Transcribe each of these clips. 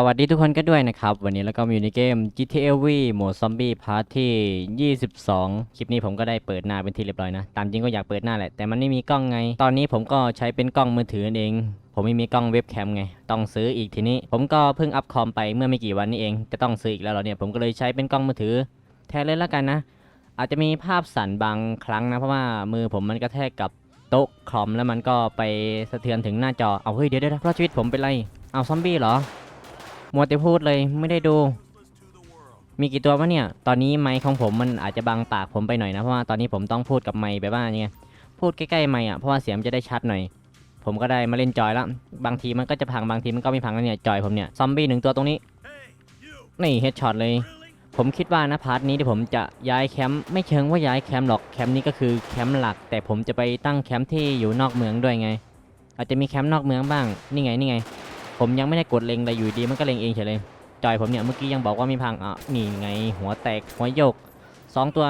สวัสดีทุกคนก็ด้วยนะครับ วันนี้แล้วก็มาอยู่ในเกม GTA V โหมดซอมบี้พาร์ทที่ 22 คลิปนี้ผมก็ได้เปิดหน้าเป็นที่เรียบร้อยนะ ตามจริงก็อยากเปิดหน้าแหละ แต่มันไม่มีกล้องไง ตอนนี้ผมก็ใช้เป็นกล้องมือถือเอง ผมไม่มีกล้องเว็บแคมไง ต้องซื้ออีกทีนี้ ผมก็เพิ่งอัพคอมไปเมื่อไม่กี่วันนี้เอง จะต้องซื้ออีกแล้วเหรอเนี่ย ผมก็เลยใช้เป็นกล้องมือถือ แทนเลยแล้วกันนะ อาจจะมีภาพสั่นบางครั้งนะ เพราะว่ามือผมมันกระแทกกับโต๊ะคอมแล้วมันก็ไปสะเทือนถึงหน้าจอ เอาเฮ้ยเดี๋ยวเดี๋ยวเพราะชีวิตผมเป็นไร เอาซอมบี้เหรอ มัวแต่พูดเลยไม่ได้ดู มีกี่ตัววะเนี่ย ตอนนี้ไมค์ของผมมันอาจจะบังปากผมไปหน่อยนะ เพราะว่าตอนนี้ผมต้องพูดกับไมค์แบบว่าเนี่ย พูดใกล้ๆไมค์อะ เพราะว่าเสียงจะได้ชัดหน่อย ผมก็ได้มาเล่นจอยแล้ว บางทีมันก็จะพังบางทีมันก็ไม่พังแล้วเนี่ยจอยผมเนี่ย ซอมบี้หนึ่งตัวตรงนี้ นี่เฮดช็อตเลย ผมคิดว่านะพาร์ทนี้ที่ผมจะย้ายแคมป์ไม่เชิงว่าย้ายแคมป์หรอก แคมป์นี้ก็คือแคมป์หลัก แต่ผมจะไปตั้งแคมป์ที่อยู่นอกเมืองด้วยไง อาจจะมีแคมป์นอกเมืองบ้าง นี่ไงนี่ไง ผมยังไม่ได้กดเล็งเลยอยู่ดีมันก็เล็งเองเฉยเลยจอยผมเนี่ยเมื่อกี้ยังบอกว่ามีพังอะนี่ไงหัวแตกหัวโยกสองตัว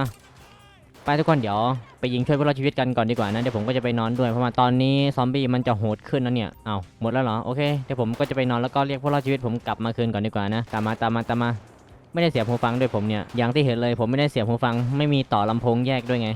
ไปทุกคนเดี๋ยวไปยิงช่วยพวกเราชีวิตกันก่อนดีกว่านะเดี๋ยวผมก็จะไปนอนด้วยเพราะว่าตอนนี้ซอมบี้มันจะโหดขึ้นแล้วเนี่ยเอาหมดแล้วเหรอโอเคเดี๋ยวผมก็จะไปนอนแล้วก็เรียกพวกเราชีวิตผมกลับมาคืนก่อนดีกว่านะตามมาตามมาตามมา ไม่ได้เสียบหูฟังด้วยผมเนี่ยอย่างที่เห็นเลยผมไม่ได้เสียบหูฟัง ไม่มีต่อลำโพงแยกด้วยไง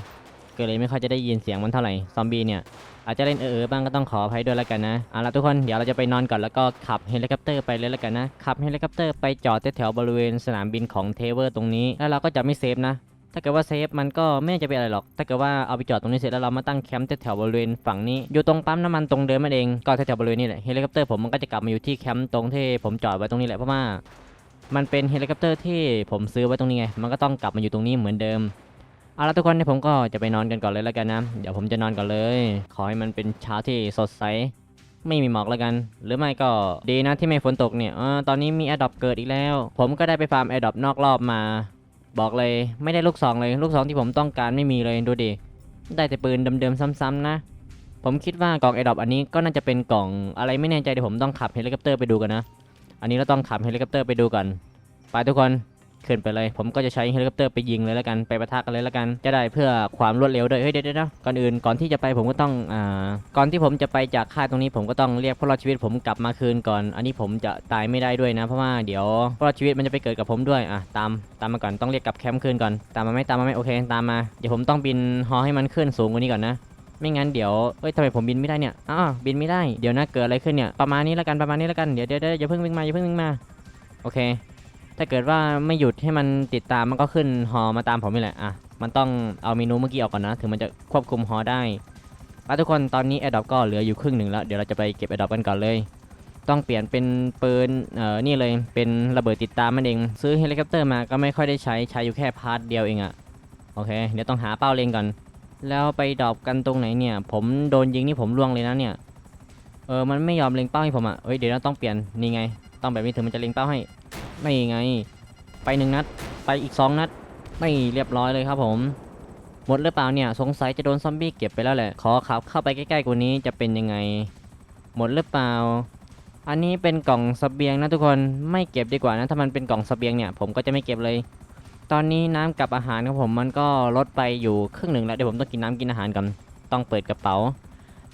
ก็เลยไม่ค่อยจะได้ยินเสียงมันเท่าไหร่ซอมบี้เนี่ย อาจจะเล่นเออๆบ้างก็ต้องขออภัยด้วยแล้วกันนะเอาละทุกคนเดี๋ยวเราจะไปนอนก่อนแล้วก็ขับเฮลิคอปเตอร์ไปเลยแล้วกันนะขับเฮลิคอปเตอร์ไปจอดแถวบริเวณสนามบินของเทเวอร์ตรงนี้แล้วเราก็จะไม่เซฟนะถ้าเกิดว่าเซฟมันก็ไม่น่าจะเป็นอะไรหรอก ถ้าเกิดว่าเอาไปจอดตรงนี้เสร็จแล้วเรามาตั้งแคมป์แถวบริเวณฝั่งนี้ อยู่ตรงปั๊มน้ำมันตรงเดิมนั่นเอง ก็แถวบริเวณนี้แหละ เฮลิคอปเตอร์ผมมันก็จะกลับมาอยู่ที่แคมป์ตรงที่ผมจอดไว้ตรงนี้แหละเพราะว่า มันเป็นเฮลิคอปเตอร์ที่ผมซื้อไว้ตรงนี้ไง มันก็ต้องกลับมาอยู่ตรงนี้เหมือนเดิม เอาละทุกคนเดี๋ยผมก็จะไปนอนกันก่อนเลยแล้วกันนะ เดี๋ยวผมจะนอนก่อนเลย ขอให้มันเป็นเช้าที่สดใส ไม่มีหมอกแล้วกัน หรือไม่ก็ดีนะที่ไม่ฝนตกเนี่ยอตอนนี้มีแอดดอปเกิดอีกแล้ว ผมก็ได้ไปฟาร์มแอดดอปนอกรอบมา บอกเลยไม่ได้ลูกซองเลย ลูกซองที่ผมต้องการไม่มีเลยดูดิ ได้แต่ปืนเดิมๆซ้ำๆนะ ผมคิดว่ากล่องแอดดอปอันนี้ก็น่าจะเป็นกล่องอะไรไม่แน่ใจเดี๋ยวผมต้องขับเฮลิคอปเตอร์ไปดูกันนะ อันนี้เราต้องขับเฮลิคอปเตอร์ไปดูก่อนไปทุกคน ขึ้นไปเลย ผมก็จะใช้เฮลิคอปเตอร์ไปยิงเลยแล้วกันไปปะทะกันเลยแล้วกัน จะได้เพื่อความรวดเร็วด้วยเฮ้ยเดี๋ยวเดี๋ยวเดี๋ยวก่อนอื่นก่อนที่จะไปผมก็ต้องอ่าก่อนที่ผมจะไปจากค่ายตรงนี้ผมก็ต้องเรียกพวกเราชีวิตผมกลับมาคืนก่อน อันนี้ผมจะตายไม่ได้ด้วยนะเพราะว่าเดี๋ยวพวกเราชีวิตมันจะไปเกิดกับผมด้วยอะตามตามมาก่อนต้องเรียกกลับแคมป์คืนก่อนตามมาไหมตามมาไหมโอเคตามมาเดี๋ยวผมต้องบินฮอให้มันขึ้นสูงกว่านี้ก่อนนะไม่งั้นเดี๋ยว เอ้ยทำไมผมบินไม่ได้เนี่ยอ้าบินไม่ได้ เดี๋ยวนะเกิดอะไรขึ้นเนี่ย ประมาณนี้แล้วกัน ประมาณนี้แล้วกัน เดี๋ยวเดี๋ยวอย่าเพิ่งวิ่งมาอย่าเพิ่งวิ่งมา โอเค ถ้าเกิดว่าไม่หยุดให้มันติดตามมันก็ขึ้นฮอมาตามผมนี่แหละอะมันต้องเอาเมนูเมื่อกี้ออกก่อนนะ ถึงมันจะควบคุมฮอได้ไปทุกคนตอนนี้แอดดอปก็เหลืออยู่ครึ่งหนึ่งแล้ว เดี๋ยวเราจะไปเก็บแอดดอปกันก่อนเลย ต้องเปลี่ยนเป็นปืนเอ่อนี่เลยเป็นระเบิดติดตามมันเอง ซื้อเฮลิคอปเตอร์มาก็ไม่ค่อยได้ใช้ใช้อยู่แค่พาร์ทเดียวเองอะโอเค เดี๋ยวต้องหาเป้าเล็งก่อน แล้วไปดรอปกันตรงไหนเนี่ย ผมโดนยิงนี่ผมล่วงเลยนะเนี่ยเออมันไม่ยอมเล็งเป้าให้ผมอะเฮ้ยเดี๋ยวเราต้องเปลี่ยนนี่ไง ต้องแบบนี้ถึงมันจะเล็งเป้าให้ ไม่ไง ไปหนึ่งนัด ไปอีกสองนัด ไม่เรียบร้อยเลยครับผม หมดหรือเปล่าเนี่ย สงสัยจะโดนซอมบี้เก็บไปแล้วแหละ ขอขับเข้าไปใกล้ๆกว่านี้จะเป็นยังไง หมดหรือเปล่า อันนี้เป็นกล่องสเบียงนะทุกคน ไม่เก็บดีกว่านะ ถ้ามันเป็นกล่องสเบียงเนี่ย ผมก็จะไม่เก็บเลย ตอนนี้น้ำกับอาหารของผมมันก็ลดไปอยู่ครึ่งหนึ่งแล้ว เดี๋ยวผมต้องกินน้ำกินอาหารก่อน ต้องเปิดกระเป๋า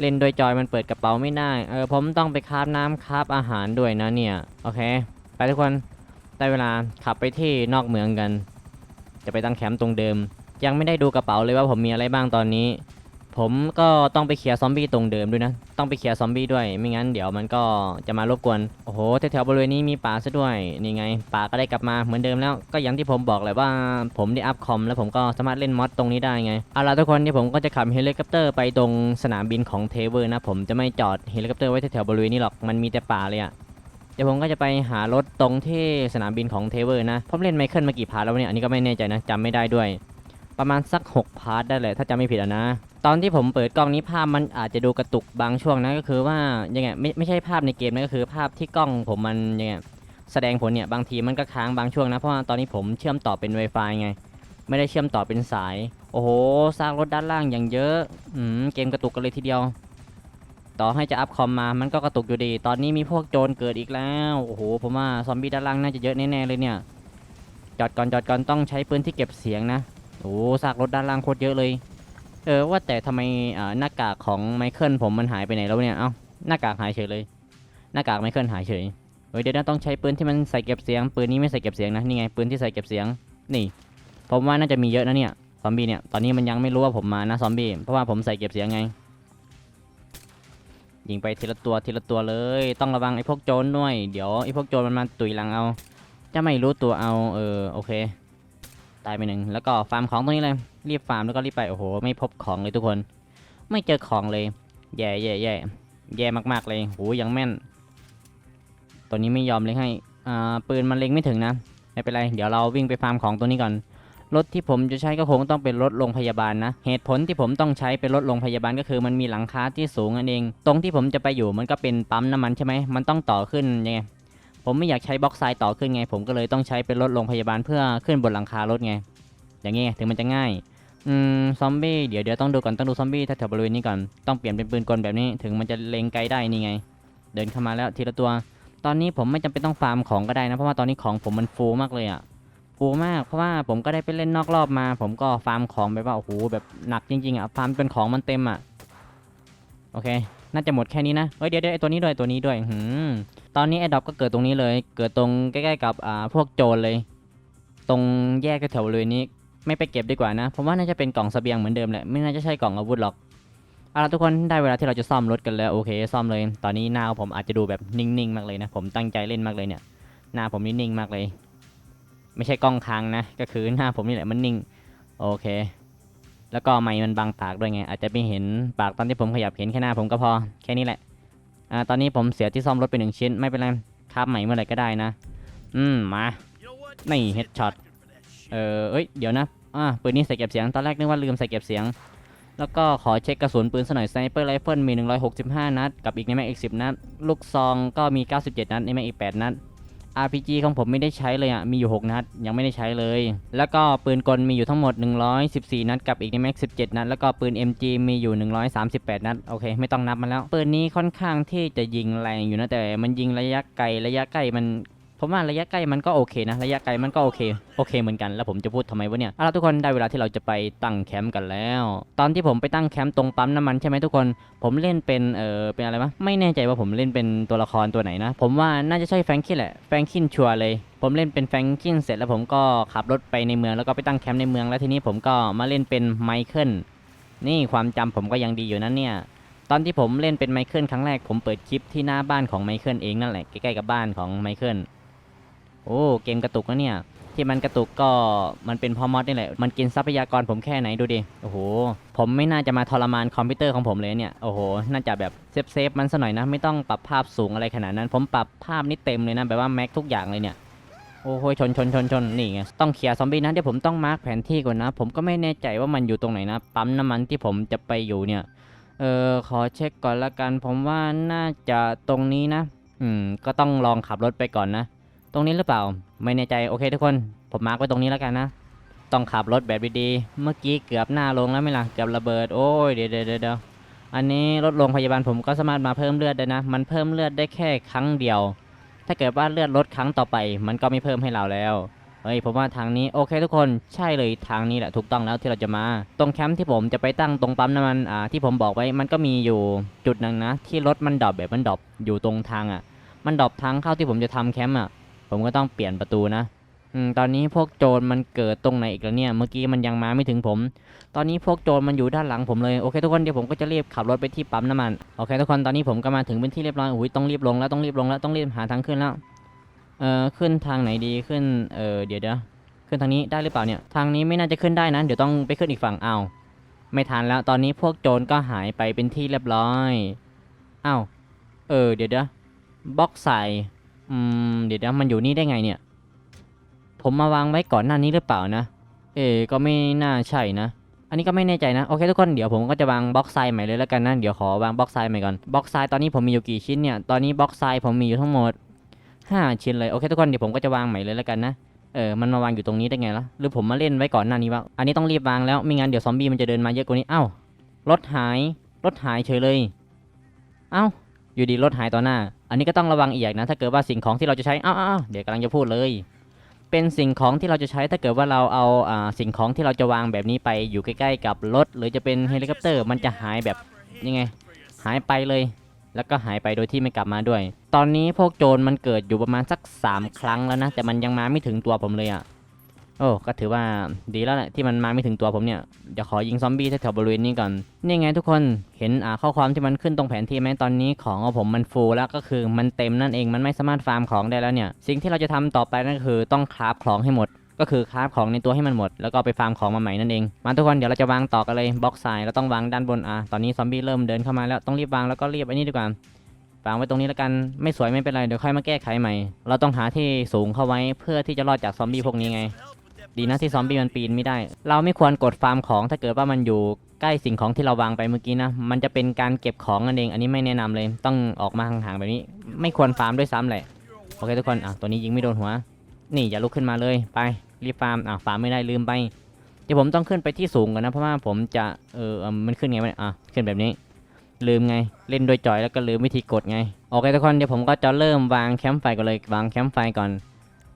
เล่นโดยจอยมันเปิดกระเป๋าไม่ได้ เออผมต้องไปคาบน้ำคาบอาหารด้วยนะเนี่ย โอเค ไปทุกคน ได้เวลาขับไปที่นอกเมืองกัน จะไปตั้งแคมป์ตรงเดิม ยังไม่ได้ดูกระเป๋าเลยว่าผมมีอะไรบ้างตอนนี้ ผมก็ต้องไปเคลียร์ซอมบี้ตรงเดิมด้วยนะ ต้องไปเคลียร์ซอมบี้ด้วย ไม่งั้นเดี๋ยวมันก็จะมารบกวน โอ้โห แถวๆบริเวณนี้มีป่าซะด้วย นี่ไง ป่าก็ได้กลับมาเหมือนเดิมแล้ว ก็อย่างที่ผมบอกเลยว่าผมได้อัพคอม แล้วผมก็สามารถเล่นมอดตรงนี้ได้ไง เอาล่ะทุกคนที่ผมก็จะขับเฮลิคอปเตอร์ไปตรงสนามบินของเทเวอร์นะ ผมจะไม่จอดเฮลิคอปเตอร์ไว้แถวๆบริเวณนี้หรอก มันมีแต่ป่าเลยอะ ดี๋ยวผมก็จะไปหารถตรงที่สนามบินของเทเวอร์นะผมเล่นไมเคิลมากี่พาร์ทแล้วเนี่ยอันนี้ก็ไม่แน่ใจนะจำไม่ได้ด้วย ประมาณสัก 6 พาร์ทได้เลยถ้าจำไม่ผิดนะ ตอนที่ผมเปิดกล้องนี้ภาพมันอาจจะดูกระตุกบางช่วงนะก็คือว่ายังไงไม่ไม่ใช่ภาพในเกมนะก็คือภาพที่กล้องผมมันยังไงแสดงผลเนี่ยบางทีมันก็ค้างบางช่วงนะเพราะว่าตอนนี้ผมเชื่อมต่อเป็น Wi-Fi ไง ไม่ได้เชื่อมต่อเป็นสาย โอ้โหสร้างรถด้านล่างอย่างเยอะอืมเกมกระตุกกันเลยทีเดียว ต่อให้จะอัพคอมมา มันก็กระตุกอยู่ดี ตอนนี้มีพวกโจรเกิดอีกแล้ว โอ้โห ผมว่าซอมบี้ด้านล่างน่าจะเยอะแน่ๆเลยเนี่ย จอดก่อนจอดก่อนต้องใช้ปืนที่เก็บเสียงนะ โอ้ซากรถด้านล่างโคตรเยอะเลย เออว่าแต่ทำไมหน้ากากของไมเคิลผมมันหายไปไหนแล้วเนี่ย เอ้า หน้ากากหายเฉยเลย หน้ากากไมเคิลหายเฉยเฮ้ยเดี๋ยวนะต้องใช้ปืนที่มันใส่เก็บเสียง ปืนนี้ไม่ใส่เก็บเสียงนะ นี่ไงปืนที่ใส่เก็บเสียง นี่ ผมว่าน่าจะมีเยอะนะเนี่ย ซอมบี้เนี่ย ตอนนี้มันยังไม่รู้ว่าผมมานะซอมบี้ เพราะว่าผมใส่เก็บเสียงไง ยิงไปทีละตัวทีละตัวเลย ต้องระวังไอ้พวกโจรด้วย เดี๋ยวไอ้พวกโจรมันมาตุยหลังเอา จะไม่รู้ตัวเอาเออโอเค ตายไปหนึ่งแล้วก็ฟาร์มของตรงนี้เลยรีบฟาร์มแล้วก็รีบไปโอ้โหไม่พบของเลยทุกคน ไม่เจอของเลย แย่แย่แย่แย่มากๆเลยโหยังแม่น ตัวนี้ไม่ยอมเล็งให้อ่าปืนมันเล็งไม่ถึงนะไม่เป็นไร เดี๋ยวเราวิ่งไปฟาร์มของตัวนี้ก่อน รถที่ผมจะใช้ก็คงต้องเป็นรถโรงพยาบาลนะ เหตุผลที่ผมต้องใช้เป็นรถโรงพยาบาลก็คือมันมีหลังคาที่สูงนั่นเอง ตรงที่ผมจะไปอยู่มันก็เป็นปั๊มน้ำมันใช่ไหมมันต้องต่อขึ้นยังไงผมไม่อยากใช้บล็อกไซด์ต่อขึ้นไง ผมก็เลยต้องใช้เป็นรถโรงพยาบาลเพื่อขึ้นบนหลังคารถไง อย่างงี้ถึงมันจะง่าย อืมซอมบี้เดี๋ยวเดี๋ยวต้องดูก่อนต้องดูซอมบี้แถวบริเวณนี้ก่อนต้องเปลี่ยนเป็นปืนกลแบบนี้ถึงมันจะเล็งไกลได้นี่ไง เดินเข้ามาแล้วทีละตัว ตอนนี้ผมไม่จำเป็นต้องฟาร์มของก็ได้นะเพราะว่าตอนนี้ของผมมันฟูมากเลยอะ ฟูมากเพราะว่าผมก็ได้ไปเล่นนอกรอบมา ผมก็ฟาร์มของแบบว่าโอ้โหแบบหนักจริงๆอะฟาร์มจนของมันเต็มอะโอเค น่าจะหมดแค่นี้นะเฮ้ยเดี๋ยวเดี๋ยวไอตัวนี้ด้วยตัวนี้ด้วยหืมตอนนี้ไอ้ดอกก็เกิดตรงนี้เลย เกิดตรงใกล้ๆกับอ่าพวกโจรเลย ตรงแยกแถวเวณนี้ ไม่ไปเก็บดีกว่านะผมว่าน่าจะเป็นกล่องเสบียงเหมือนเดิมแหละไม่น่าจะใช่กล่องอาวุธหรอกเอาละทุกคนได้เวลาที่เราจะซ่อมรถกันแล้วโอเค ซ่อมเลย ตอนนี้หน้าผมอาจจะดูแบบนิ่งๆมากเลยนะผมตั้งใจเล่นมากเลยเนี่ยหน้าผมนิ่งมากเลย ไม่ใช่กล้องค้างนะ ก็คือหน้าผมนี่แหละมันนิ่ง โอเค แล้วก็ไมค์มันบังปากด้วยไง อาจจะไม่เห็นปากตอนที่ผมขยับเห็นแค่หน้าผมก็พอ แค่นี้แหละ อ่า ตอนนี้ผมเสียที่ซ่อมรถไปหนึ่งชิ้น ไม่เป็นไรคาบใหม่เมื่อไหร่ก็ได้นะ อืม มา นี่เฮดช็อต เออเอ้ย เดี๋ยวนะ อ่า ปืนนี้ใส่เก็บเสียง ตอนแรกนึกว่าลืมใส่เก็บเสียง แล้วก็ขอเช็คกระสุนปืนสหน่อยสไนเปอร์ไรเฟิลมี 165 นัด กับอีกในแม็กอีก10นัด ลูกซองก็มี 97 นัด ในแม็กอีก 8 นัด RPG ของผมไม่ได้ใช้เลยอะ มีอยู่ 6 นัด ยังไม่ได้ใช้เลย แล้วก็ปืนกลมีอยู่ทั้งหมด 114 นัดกับอีกในแม็ก17 นัด แล้วก็ปืน MG มีอยู่ 138 นัด โอเค ไม่ต้องนับมันแล้ว ปืนนี้ค่อนข้างที่จะยิงแรงอยู่นะ แต่มันยิงระยะไกล ระยะใกล้มัน ผมว่าระยะใกล้มันก็โอเคนะ ระยะไกลมันก็โอเค โอเคเหมือนกัน แล้วผมจะพูดทำไมวะเนี่ยเอาละทุกคนได้เวลาที่เราจะไปตั้งแคมป์กันแล้ว ตอนที่ผมไปตั้งแคมป์ตรงปั๊มน้ำมันใช่ไหมทุกคน ผมเล่นเป็นเออเป็นอะไรวะไม่แน่ใจว่าผมเล่นเป็นตัวละครตัวไหนนะ ผมว่าน่าจะใช่แฟรงคินแหละ แฟรงคินชัวร์เลย ผมเล่นเป็นแฟรงคินเสร็จแล้วผมก็ขับรถไปในเมืองแล้วก็ไปตั้งแคมป์ในเมืองแล้วทีนี้ผมก็มาเล่นเป็นไมเคิล นี่ความจำผมก็ยังดีอยู่นะเนี่ยตอนที่ผมเล่นเป็นไมเคิลครั้งแรกผมเปิดคลิปที่หน้าบ้านของไมเคิลเองนั่นแหละใกล้ๆกับบ้านของไมเคิล โอ้เกมกระตุกนะเนี่ย ที่มันกระตุกก็มันเป็นพอมอดนี่แหละ มันกินทรัพยากรผมแค่ไหนดูดิ โอ้โห ผมไม่น่าจะมาทรมานคอมพิวเตอร์ของผมเลยเนี่ย โอ้โห น่าจะแบบเซฟเซฟมันซะหน่อยนะ ไม่ต้องปรับภาพสูงอะไรขนาดนั้น ผมปรับภาพนี่เต็มเลยนะ แบบว่าแม็กทุกอย่างเลยเนี่ย โอ้โห ชนชนชนชนนี่ไง ต้องเคลียร์ซอมบี้นะเดี๋ยวผมต้องมาร์กแผนที่ก่อนนะ ผมก็ไม่แน่ใจว่ามันอยู่ตรงไหนนะ ปั๊มน้ำมันที่ผมจะไปอยู่เนี่ย เออขอเช็คก่อนละกัน ผมว่าน่าจะตรงนี้นะ อืม ก็ต้องลองขับรถไปก่อนนะ ตรงนี้หรือเปล่า ไม่แน่ใจโอเคทุกคน ผมมาร์กไว้ตรงนี้แล้วกันนะ ต้องขับรถแบบดีๆเมื่อกี้เกือบหน้าลงแล้วไหม่ล่ะเกือบระเบิดโอ้ยเดี๋ยวเดี๋ยวเดี๋ยวอันนี้รถโรงพยาบาลผมก็สามารถมาเพิ่มเลือดได้นะ มันเพิ่มเลือดได้แค่ครั้งเดียว ถ้าเกิดว่าเลือดลดครั้งต่อไป มันก็ไม่เพิ่มให้เราแล้วเฮ้ยผมว่าทางนี้โอเคทุกคนใช่เลยทางนี้แหละถูกต้องแล้วที่เราจะมา ตรงแคมป์ที่ผมจะไปตั้งตรงปั๊มน้ำมันอ่าที่ผมบอกไว้มันก็มีอยู่จุดหนึ่งนะ ที่รถมันดรอปแบบมันดรอปอยู่ตรงทางอะ มันดรอปทางเข้าที่ผมจะทำแคมป์อะ ผมก็ต้องเปลี่ยนประตูนะอืมตอนนี้พวกโจรมันเกิดตรงไหนอีกแล้วเนี่ย เมื่อกี้มันยังมาไม่ถึงผม ตอนนี้พวกโจรมันอยู่ด้านหลังผมเลย โอเคทุกคนเดี๋ยวผมก็จะรีบขับรถไปที่ปั๊มน้ำมัน โอเคทุกคนตอนนี้ผมก็มาถึงเป็นที่เรียบร้อยอุ้ยต้องรีบลงแล้วต้องรีบลงแล้วต้องรีบหาทางขึ้นแล้ว เอ่อขึ้นทางไหนดีขึ้น เออเดี๋ยวเดี๋ยวขึ้นทางนี้ได้หรือเปล่าเนี่ย ทางนี้ไม่น่าจะขึ้นได้นะ เดี๋ยวต้องไปขึ้นอีกฝั่งเอ้าไม่ทันแล้ว ตอนนี้พวกโจรก็หายไปเป็นที่เรียบร้อย เอ้า เออ เดี๋ยวเดี๋ยวบล็อกใส่ อืมเดี๋ยวนะมันอยู่นี่ได้ไงเนี่ย ผมมาวางไว้ก่อนหน้านี้หรือเปล่านะ เออก็ไม่น่าใช่นะ อันนี้ก็ไม่แน่ใจนะ โอเคทุกคนเดี๋ยวผมก็จะวางบล็อกไซด์ใหม่เลยแล้วกันนะ เดี๋ยวขอวางบล็อกไซด์ใหม่ก่อน บล็อกไซด์ตอนนี้ผมมีอยู่กี่ชิ้นเนี่ย ตอนนี้บล็อกไซด์ผมมีอยู่ทั้งหมด 5 ชิ้นเลย โอเคทุกคนเดี๋ยวผมก็จะวางใหม่เลยแล้วกันนะ เออ มันมาวางอยู่ตรงนี้ได้ไงล่ะ หรือผมมาเล่นไว้ก่อนหน้านี้วะ อันนี้ต้องรีบวางแล้วไม่งั้นเดี๋ยวซอมบี้มันจะเดินมาเยอะกว่านี้ เอ้ารถหาย รถหายเฉยเลย เอ้า อยู่ดีรถหายต่อหน้า อันนี้ก็ต้องระวังอีกอย่างนะ ถ้าเกิดว่าสิ่งของที่เราจะใช้เอ้าเอ้าเดี๋ยวกำลังจะพูดเลย เป็นสิ่งของที่เราจะใช้ถ้าเกิดว่าเราเอาอ่าสิ่งของที่เราจะวางแบบนี้ไปอยู่ใกล้ๆกับรถ หรือจะเป็นเฮลิคอปเตอร์ มันจะหายแบบยังไง หายไปเลย แล้วก็หายไปโดยที่ไม่กลับมาด้วย ตอนนี้พวกโจรมันเกิดอยู่ประมาณสัก 3 ครั้งแล้วนะ แต่มันยังมาไม่ถึงตัวผมเลยอะ่ะ โอ้ก็ถือว่าดีแล้วแหละที่มันมาไม่ถึงตัวผมเนี่ยเดี๋ยวขอยิงซอมบี้แถวบริเวณนี้ก่อนนี่ไงทุกคนเห็นอ่าข้อความที่มันขึ้นตรงแผนที่ไหมตอนนี้ของของผมมันฟูแล้วก็คือมันเต็มนั่นเองมันไม่สามารถฟาร์มของได้แล้วเนี่ย สิ่งที่เราจะทำต่อไปนั่นก็คือต้องคราฟของให้หมดก็คือคราฟของในตัวให้มันหมด แล้วก็ไปฟาร์มของมาใหม่นั่นเอง มาทุกคนเดี๋ยวเราจะวางต่อกันเลยบล็อกทรายเราต้องวางด้านบนอะตอนนี้ซอมบี้เริ่มเดินเข้ามาแล้วต้องรีบวางแล้วก็รีบไอ้นี่ดีกว่าวางไว้ตรงนี้แล้วกันไม่สวยไม่เป็นไรเดี๋ยวค่อยมาแก้ไขใหม่ เราต้องหาที่สูงเข้าไว้เพื่อที่จะรอดจากซอมบี้พวกนี้ไง ดีนะที่ซอมบี้มันปีนไม่ได้ เราไม่ควรกดฟาร์มของถ้าเกิดว่ามันอยู่ใกล้สิ่งของที่เราวางไปเมื่อกี้นะ มันจะเป็นการเก็บของนั่นเอง อันนี้ไม่แนะนำเลย ต้องออกมาห่างๆแบบนี้ ไม่ควรฟาร์มด้วยซ้ำแหละ โอเคทุกคน อะ ตัวนี้ยิงไม่โดนหัว นี่อย่าลุกขึ้นมาเลย ไป รีบฟาร์ม อะ ฟาร์มไม่ได้ลืมไป เดี๋ยวผมต้องขึ้นไปที่สูงก่อนนะ เพราะว่าผมจะ เออ มันขึ้นไงวะเนี่อะ ขึ้นแบบนี้ ลืมไง เล่นโดยจอยแล้วก็ลืมวิธีกดไง โอเคทุกคน เดี๋ยวผมก็จะเริ่มวางแคมป์ไฟก่อนเลย วางแคมป์ไฟก่อน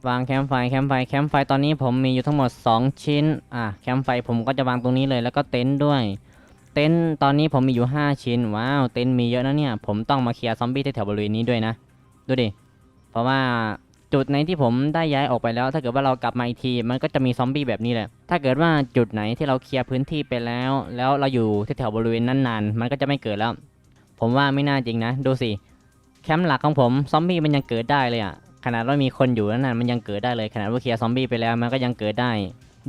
วางแคมไฟแคมไฟแคมไฟตอนนี้ผมมีอยู่ทั้งหมด 2 ชิ้นอะแคมไฟผมก็จะวางตรงนี้เลยแล้วก็เต็นท์ด้วย เต็นท์ตอนนี้ผมมีอยู่ 5 ชิ้น ว้าวเต็นท์มีเยอะนะเนี่ยผมต้องมาเคลียร์ซอมบี้แถวบริเวณนี้ด้วยนะดูดิเพราะว่าจุดไหนที่ผมได้ย้ายออกไปแล้ว ถ้าเกิดว่าเรากลับมาอีกทีมันก็จะมีซอมบี้แบบนี้แหละ ถ้าเกิดว่าจุดไหนที่เราเคลียร์พื้นที่ไปแล้ว แล้วเราอยู่แถวบริเวณนั้นนานมันก็จะไม่เกิดแล้ว ผมว่าไม่น่าจริงนะ ดูสิแคมป์หลักของผมซอมบี้มันยังเกิดได้เลยอะ ขนาดว่ามีคนอยู่นั่นนะมันยังเกิดได้เลยขนาดว่าเคลียร์ซอมบี้ไปแล้วมันก็ยังเกิดได้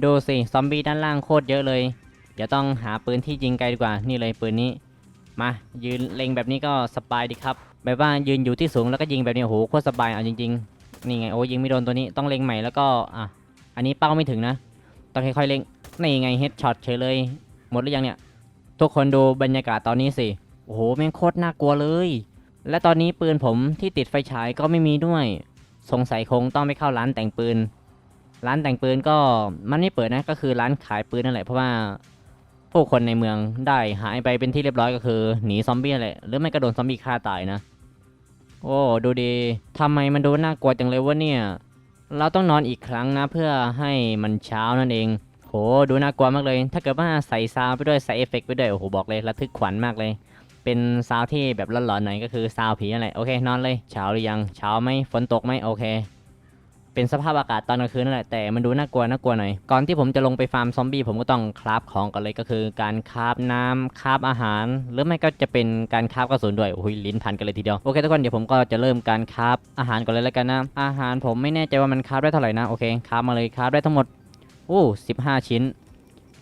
ดูสิซอมบี้ด้านล่างโคตรเยอะเลย เดี๋ยวต้องหาปืนที่ยิงไกลดีกว่านี่เลยปืนนี้ มายืนเล็งแบบนี้ก็สบายดีครับแบบว่ายืนอยู่ที่สูงแล้วก็ยิงแบบนี้โอ้โหโคตรสบายเอาจริงๆนี่ไงโอ้ยิงไม่โดนตัวนี้ต้องเล็งใหม่แล้วก็อะอันนี้เป้าไม่ถึงนะต้องค่อยๆเล็งนี่ไงเฮดช็อตเฉยเลย หมดหรือยังเนี่ย ทุกคนดูบรรยากาศตอนนี้สิโอ้โหแม่งโคตรน่ากลัวเลย และตอนนี้ปืนผมที่ติดไฟฉายก็ไม่มีด้วย สงสัยคงต้องไปเข้าร้านแต่งปืน ร้านแต่งปืนก็มันไม่เปิดนะก็คือร้านขายปืนนั่นแหละเพราะว่าผู้คนในเมืองได้หายไปเป็นที่เรียบร้อยก็คือหนีซอมบี้นั่นแหละหรือไม่ก็โดนซอมบี้ฆ่าตายนะ โอ้ดูดีทำไมมันดูน่ากลัวจังเลยวะเนี่ย เราต้องนอนอีกครั้งนะเพื่อให้มันเช้านั่นเอง โหดูน่ากลัวมากเลย ถ้าเกิดว่าใส่ซาวไปด้วยใส่เอฟเฟกต์ไปด้วยโอ้โหบอกเลยระทึกขวัญมากเลย เป็นซาวที่แบบหลอนๆหน่อยก็คือซาวผีนั่นแหละโอเคนอนเลยเช้าหรือยังเช้าไหมฝนตกไหมโอเค เป็นสภาพอากาศตอนกลางคืนนั่นแหละแต่มันดูน่ากลัวน่ากลัวหน่อยก่อนที่ผมจะลงไปฟาร์มซอมบี้ผมก็ต้องคราฟของก่อนเลยก็คือ การคราฟน้ำคราฟอาหาร หรือไม่ก็จะเป็นการคราฟกระสุนด้วยโอ้ยลิ้นพันกันเลยทีเดียวโอเคทุกคนเดี๋ยวผมก็จะเริ่มการคราฟอาหารก่อนเลยแล้วกันนะอาหารผมไม่แน่ใจว่ามันคราฟได้เท่าไหร่นะโอเคคราฟมาเลยคราฟได้ทั้งหมดโอ้สิบห้าชิ้น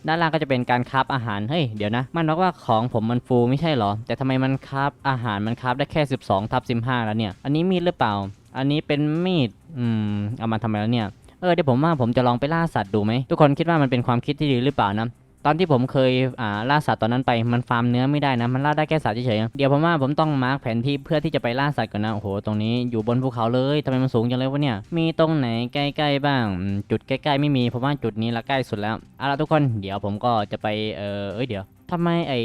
ด้านล่างก็จะเป็นการคราฟอาหาร เฮ้ย เดี๋ยวนะ มันบอกว่าของผมมันฟูไม่ใช่เหรอ แต่ทำไมมันคราฟอาหารมันคราฟได้แค่ 12ทับ15 แล้วเนี่ย อันนี้มีดหรือเปล่า อันนี้เป็นมีด อืม เอามาทำไมแล้วเนี่ย เออ เดี๋ยวผมว่าผมจะลองไปล่าสัตว์ดูไหม ทุกคนคิดว่ามันเป็นความคิดที่ดีหรือเปล่านะ ตอนที่ผมเคยอ่าล่าสัตว์ตอนนั้นไปมันฟาร์มเนื้อไม่ได้นะ มันล่าได้แค่สัตว์เฉยๆเดี๋ยวผมว่าผมต้องมาร์กแผนที่เพื่อที่จะไปล่าสัตว์ก่อนนะโอ้โหตรงนี้อยู่บนภูเขาเลยทำไมมันสูงจังเลยวะเนี่ยมีตรงไหนใกล้ๆบ้าง จุดใกล้ๆไม่มีเพราะว่าจุดนี้ละใกล้สุดแล้วเอาละทุกคนเดี๋ยวผมก็จะไปเออเอ้ยเดี๋ยวทำไมไอ้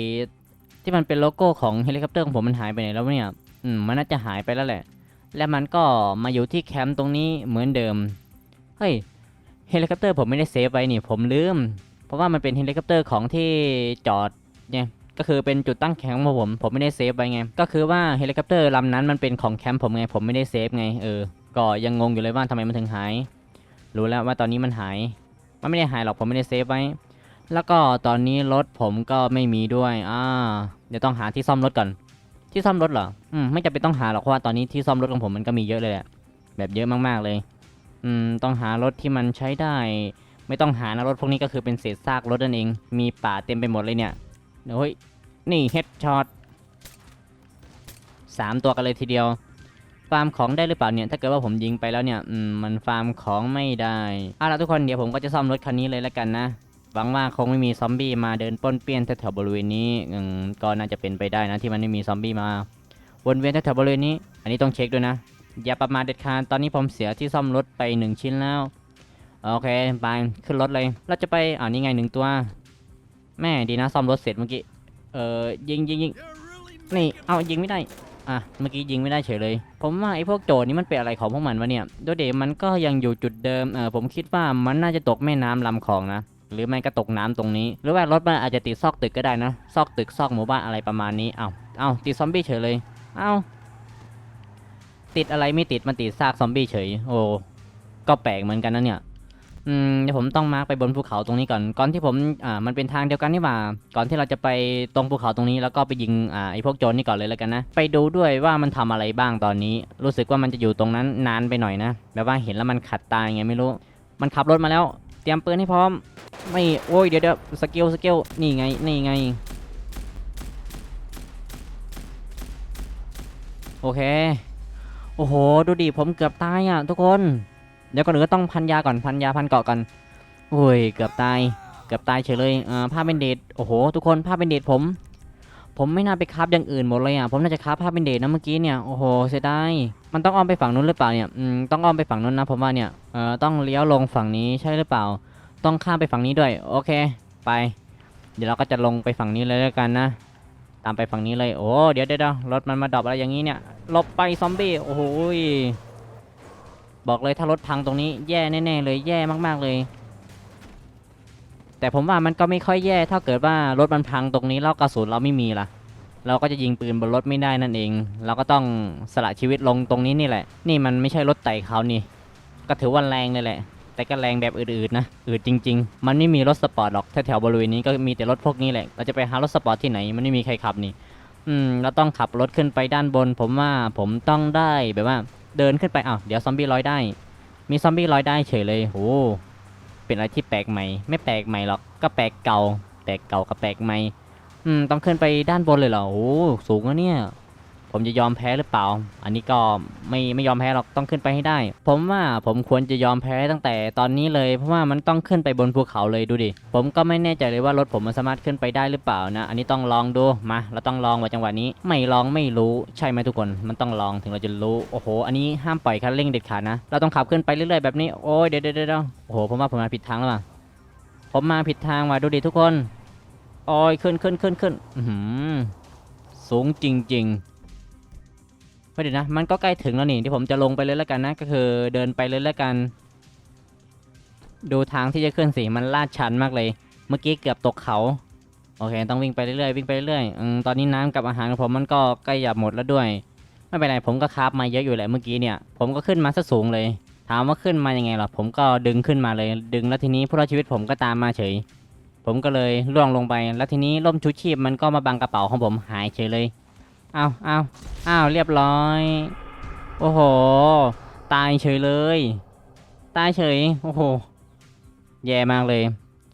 ที่มันเป็นโลโก้ของเฮลิคอปเตอร์ของผมมันหายไปไหนแล้วเนี่ยอืมมันน่าจะหายไปแล้วแหละ และมันก็มาอยู่ที่แคมป์ตรงนี้เหมือนเดิมเฮ้ยเฮลิคอปเตอร์ผมไม่ได้เซฟไว้นี่ผมลืม เพราะว่ามันเป็นเฮลิคอปเตอร์ของที่จอดเนี่ยก็คือเป็นจุดตั้งแคมป์ของผม ผมไม่ได้เซฟไว้ไง ก็คือว่าเฮลิคอปเตอร์ลำนั้นมันเป็นของแคมป์ผมไง ผมไม่ได้เซฟไง เออ ก็ยังงงอยู่เลยว่าทำไมมันถึงหาย รู้แล้วว่าตอนนี้มันหาย มันไม่ได้หายหรอก ผมไม่ได้เซฟไว้ แล้วก็ตอนนี้รถผมก็ไม่มีด้วย อ่า เดี๋ยวต้องหาที่ซ่อมรถก่อน ที่ซ่อมรถเหรอ อืม ไม่จำเป็นต้องหาหรอกเพราะว่าตอนนี้ที่ซ่อมรถของผมมันก็มีเยอะเลยแหละ แบบเยอะมากๆเลย อืม ต้องหารถที่มันใช้ได้ ไม่ต้องหานะรถพวกนี้ก็คือเป็นเศษซากรถนั่นเอง มีป่าเต็มไปหมดเลยเนี่ยเฮ้ยนี่เฮดช็อตสามตัวกันเลยทีเดียวฟาร์มของได้หรือเปล่าเนี่ย ถ้าเกิดว่าผมยิงไปแล้วเนี่ยมมันฟาร์มของไม่ได้เอาละทุกคนเดี๋ยวผมก็จะซ่อมรถคันนี้เลยแล้วกันนะ หวังว่าคงไม่มีซอมบี้มาเดินป้นเปี้ยนแถวบริเวณนี้อืมก็น่าจะเป็นไปได้นะที่มันไม่มีซอมบี้มา วนเวียนแถวบริเวณนี้ อันนี้ต้องเช็คด้วยนะ อย่าประมาทเด็ดขาดตอนนี้ผมเสียที่ซ่อมรถไปหนึ่งชิ้นแล้ว โอเคไปขึ้นรถเลย เราจะไปอ่านี่ไงหนึ่งตัว แม่ดีนะซ่อมรถเสร็จเมื่อกี้ เออยิงยิงยิงนี่เอายิงไม่ได้ อะเมื่อกี้ยิงไม่ได้เฉยเลย ผมว่าไอ้พวกโจรนี่มันเป็นอะไรของพวกมันวะเนี่ยโดยเดมันก็ยังอยู่จุดเดิม เออผมคิดว่ามันน่าจะตกแม่น้ำลำคลองนะ หรือไม่ก็ตกน้ำตรงนี้ หรือว่ารถมันอาจจะติดซอกตึกก็ได้นะ ซอกตึกซอกหมู่บ้านอะไรประมาณนี้ เอาเอาติดซอมบี้เฉยเลย เอ้าติดอะไรไม่ติดมันติดซากซอมบี้เฉย โอ้ ก็แปลกเหมือนกันนะเนี่ย อืมเดี๋ยวผมต้องมาร์กไปบนภูเขาตรงนี้ก่อน ก่อนที่ผมอ่ามันเป็นทางเดียวกันนี่หว่า ก่อนที่เราจะไปตรงภูเขาตรงนี้แล้วก็ไปยิงอ่าไอพวกโจรนี่ก่อนเลยแล้วกันนะ ไปดูด้วยว่ามันทำอะไรบ้างตอนนี้ รู้สึกว่ามันจะอยู่ตรงนั้นนานไปหน่อยนะ แบบว่าเห็นแล้วมันขัดตายังไงไม่รู้ มันขับรถมาแล้ว เตรียมปืนให้พร้อม ไม่ โอ้ยเดี๋ยวเดี๋ยวสกิลสกิลนี่ไง นี่ไง โอเค โอ้โห ดูดิ ผมเกือบตายอะทุกคน เดี๋ยวก่อนอื่นก็ต้องพันยาก่อนพันยาพันเกาะก่อนโอ้ยเกือบตายเกือบตายเฉยเลยอ่าผ้าเป็นเดทโอ้โหทุกคนผ้าเป็นเดทผม ผมไม่น่าไปคราฟอย่างอื่นหมดเลยอะผมน่าจะคราฟผ้าเป็นเดทนะเมื่อกี้เนี่ยโอ้โหเสียดายมันต้องอ้อมไปฝั่งนู้นหรือเปล่าเนี่ยอืมต้องอ้อมไปฝั่งนู้นนะผมว่าเนี่ยเอ่อต้องเลี้ยวลงฝั่งนี้ใช่หรือเปล่า ต้องข้ามไปฝั่งนี้ด้วย โอเค ไป เดี๋ยวเราก็จะลงไปฝั่งนี้เลยแล้วกันนะตามไปฝั่งนี้เลยโอ้เดี๋ยวเดี๋ยวรถมันมาดรอปอะไรอย่างนี้เนี่ยหลบไปซอมบี้โอ้โหย บอกเลยถ้ารถพังตรงนี้แย่แน่ๆเลยแย่มากๆเลย แต่ผมว่ามันก็ไม่ค่อยแย่ถ้าเกิดว่ารถมันพังตรงนี้แล้วกระสุนเราไม่มีล่ะ เราก็จะยิงปืนบนรถไม่ได้นั่นเอง เราก็ต้องสละชีวิตลงตรงนี้นี่แหละ นี่มันไม่ใช่รถไต่เขานี่ ก็ถือว่าแรงเลยแหละ แต่ก็แรงแบบอืดๆนะอืดจริง ๆ มันไม่มีรถสปอร์ตหรอกแถวๆบริเวณนี้ก็มีแต่รถพวกนี้แหละเราจะไปหารถสปอร์ตที่ไหนมันไม่มีใครขับนี่ อืมเราต้องขับรถขึ้นไปด้านบน ผมว่าผมต้องได้แบบว่า เดินขึ้นไปอ้าวเดี๋ยวซอมบี้ลอยได้ มีซอมบี้ลอยได้เฉยเลยโหเป็นอะไรที่แปลกใหม่ ไม่แปลกใหม่หรอกก็แปลกเก่าแปลกเก่ากับแปลกใหม่อืมต้องขึ้นไปด้านบนเลยเหรอโอ้สูงอะเนี่ย ผมจะยอมแพ้หรือเปล่า อันนี้ก็ไม่ไม่ยอมแพ้หรอกต้องขึ้นไปให้ได้ ผมว่าผมควรจะยอมแพ้ตั้งแต่ตอนนี้เลยเพราะว่ามันต้องขึ้นไปบนภูเขาเลยดูดิ ผมก็ไม่แน่ใจเลยว่ารถผมมันสามารถขึ้นไปได้หรือเปล่านะ อันนี้ต้องลองดูมาเราต้องลองว่าจังหวะนี้ ไม่ลองไม่รู้ใช่ไหมทุกคนมันต้องลองถึงเราจะรู้โอ้โห อันนี้ห้ามปล่อยคันเร่งเด็ดขาดนะ เราต้องขับขึ้นไปเรื่อยๆแบบนี้โอ้ยเดี๋ยวเดี๋ยวเดี๋ยวโอ้โหผมว่าผมมาผิดทางแล้วว่ะผมมาผิดทางว่ะดูดิทุกคนโอ้ยขึ้นขึ้นขึ้นขึ้นอือหือสูงจริง ๆ ไม่เดี๋ยวนะ มันก็ใกล้ถึงแล้วนี่ที่ผมจะลงไปเลยแล้วกันนะ ก็คือเดินไปเลยแล้วกัน ดูทางที่จะขึ้นสิมันลาดชันมากเลย เมื่อกี้เกือบตกเขาโอเค ต้องวิ่งไปเรื่อยๆวิ่งไปเรื่อยๆอืมตอนนี้น้ำกับอาหารของผมมันก็ใกล้จะหมดแล้วด้วย ไม่เป็นไรผมก็คาฟมาเยอะอยู่แหละเมื่อกี้เนี่ย ผมก็ขึ้นมาซะสูงเลย ถามว่าขึ้นมายังไงหรอผมก็ดึงขึ้นมาเลย ดึงแล้วทีนี้ผู้รอดชีวิตผมก็ตามมาเฉย ผมก็เลยล่วงลงไป แล้วทีนี้ร่มชูชีพมันก็มาบังกระเป๋าของผมหายเฉยเลย เอาวอ้าวอ้าเรียบร้อย โอ้โห ตายเฉยเลย ตายเฉย โอ้โห แย่มากเลย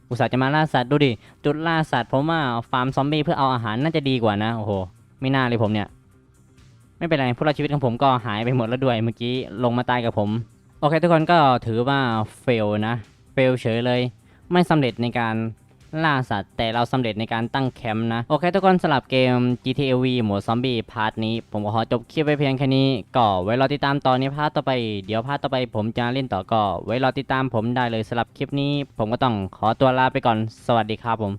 อุตส่าห์จะมาล่าสัตว์ดูดิ จุดล่าสัตว์ผมว่าฟาร์มซอมบี้เพื่อเอาอาหารน่าจะดีกว่านะ โอ้โห ไม่น่าเลยผมเนี่ย ไม่เป็นไรผู้รอดชีวิตของผมก็หายไปหมดแล้วด้วย เมื่อกี้ลงมาตายกับผม โอเคทุกคนก็ถือว่าเฟลนะ เฟลเฉยเลย ไม่สำเร็จในการ ล่าสัตว์ แต่เราสำเร็จในการตั้งแคมป์นะ โอเคทุกคนสำหรับเกม GTA V หมวดซอมบี้พาร์ทนี้ ผมก็ขอจบคลิปไปเพียงแค่นี้ ก็ไว้รอติดตามตอนนี้พาร์ทต่อไป เดี๋ยวพาร์ทต่อไปผมจะเล่นต่อก็ ไว้รอติดตามผมได้เลยสำหรับคลิปนี้ ผมก็ต้องขอตัวลาไปก่อนสวัสดีครับผม